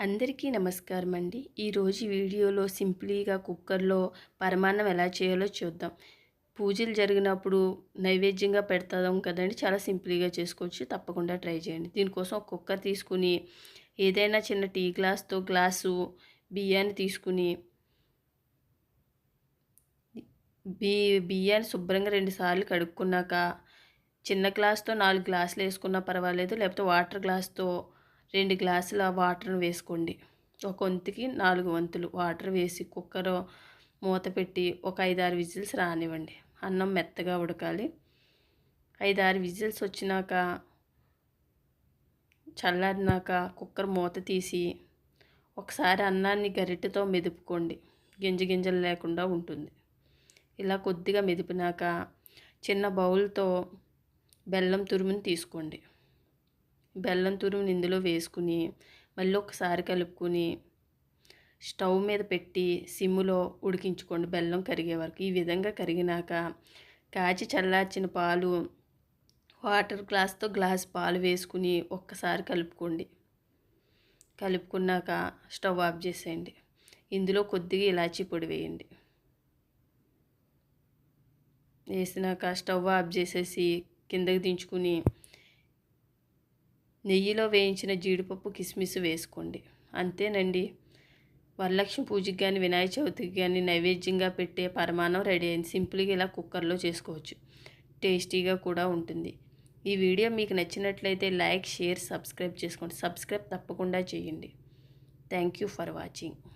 అందరికీ నమస్కారం అండి. ఈరోజు వీడియోలో సింప్లీగా కుక్కర్లో పరమాన్నం ఎలా చేయాలో చూద్దాం. పూజలు జరిగినప్పుడు నైవేద్యంగా పెడతాం కదండి. చాలా సింపుల్గా చేసుకోవచ్చు. తప్పకుండా ట్రై చేయండి. దీనికోసం ఒక కుక్కర్ తీసుకుని ఏదైనా చిన్న టీ గ్లాస్తో గ్లాసు బియ్యాన్ని తీసుకుని బి బియ్యాన్ని శుభ్రంగా రెండుసార్లు కడుక్కున్నాక చిన్న గ్లాస్తో నాలుగు గ్లాసులు వేసుకున్నా పర్వాలేదు. లేకపోతే వాటర్ గ్లాస్తో రెండు గ్లాసుల వాటర్ వేసుకోండి. ఒక వంతుకి నాలుగు వంతులు వాటర్ వేసి కుక్కర్ మూత పెట్టి ఒక ఐదారు విజిల్స్ రానివ్వండి. అన్నం మెత్తగా ఉడకాలి. ఐదారు విజిల్స్ వచ్చినాక చల్లారినాక కుక్కర్ మూత తీసి ఒకసారి అన్నాన్ని గరిటెతో మెదుపుకోండి. గింజ గింజలు లేకుండా ఉంటుంది. ఇలా కొద్దిగా మెదిపినాక చిన్న బౌల్తో బెల్లం తురుముని తీసుకోండి. బెల్లం తురుముని ఇందులో వేసుకుని మళ్ళీ ఒకసారి కలుపుకొని స్టవ్ మీద పెట్టి సిమ్ములో ఉడికించుకోండి బెల్లం కరిగే వరకు. ఈ విధంగా కరిగినాక కాచి చల్లార్చిన పాలు వాటర్ గ్లాస్తో గ్లాస్ పాలు వేసుకుని ఒక్కసారి కలుపుకోండి. కలుపుకున్నాక స్టవ్ ఆఫ్ చేసేయండి. ఇందులో కొద్దిగా ఇలాచీ పొడి వేయండి. వేసినాక స్టవ్ ఆఫ్ చేసేసి కిందకి దించుకుని నెయ్యిలో వేయించిన జీడిపప్పు కిస్మిస్ వేసుకోండి. అంతేనండి. వరలక్ష్మి పూజకి కానీ వినాయక చవితికి కానీ నైవేద్యంగా పెట్టే పరమాణం రెడీ అయింది. సింపుల్గా ఇలా కుక్కర్లో చేసుకోవచ్చు. టేస్టీగా కూడా ఉంటుంది. ఈ వీడియో మీకు నచ్చినట్లయితే లైక్ షేర్ సబ్స్క్రైబ్ చేసుకోండి. సబ్స్క్రైబ్ తప్పకుండా చేయండి. Thank you for watching.